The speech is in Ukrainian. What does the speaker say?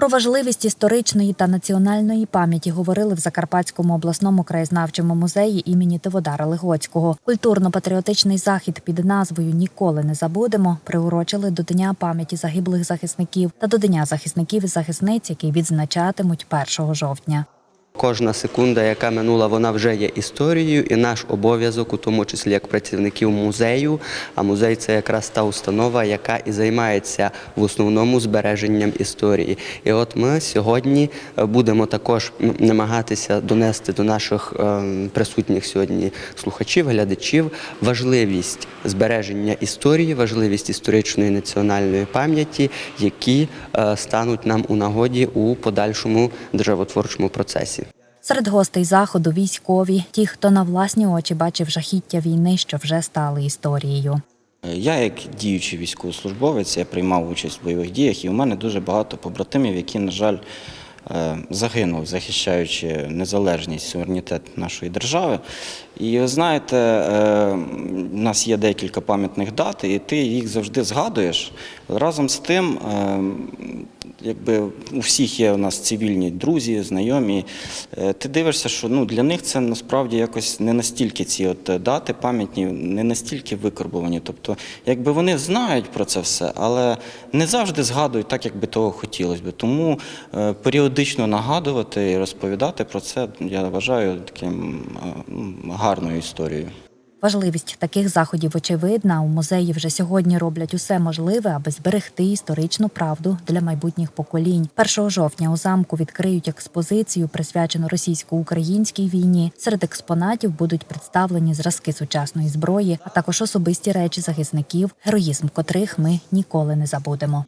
Про важливість історичної та національної пам'яті говорили в Закарпатському обласному краєзнавчому музеї імені Тиводара Легоцького. Культурно-патріотичний захід під назвою Ніколи не забудемо приурочили до Дня пам'яті загиблих захисників та до Дня захисників і захисниць, який відзначатимуть 1 жовтня. Кожна секунда, яка минула, вона вже є історією, і наш обов'язок, у тому числі як працівників музею. А музей це якраз та установа, яка і займається в основному збереженням історії. І от ми сьогодні е, будемо також намагатися донести до наших е, присутніх сьогодні слухачів, глядачів важливість збереження історії, важливість історичної національної пам'яті, які е, стануть нам у нагоді у подальшому державотворчому процесі. Серед гостей заходу військові, ті, хто на власні очі бачив жахіття війни, що вже стали історією. Я, як діючий військовослужбовець, я приймав участь в бойових діях, і у мене дуже багато побратимів, які, на жаль, е, загинули, захищаючи незалежність, суверенітет нашої держави. І ви знаєте, е, у нас є декілька пам'ятних дат, і ти їх завжди згадуєш. Разом з тим, е, якби у всіх є у нас цивільні друзі, знайомі. Е, Ти дивишся, що ну, для них це насправді якось не настільки ці от е, дати пам'ятні, не настільки викорбовані. Тобто, якби вони знають про це все, але не завжди згадують так, як би того хотілося би. Тому е, періодично нагадувати і розповідати про це я вважаю таким гарною історією. Важливість таких заходів очевидна. У музеї вже сьогодні роблять усе можливе, аби зберегти історичну правду для майбутніх поколінь. 1 жовтня у замку відкриють експозицію, присвячену російсько-українській війні. Серед експонатів будуть представлені зразки сучасної зброї, а також особисті речі захисників, героїзм котрих ми ніколи не забудемо.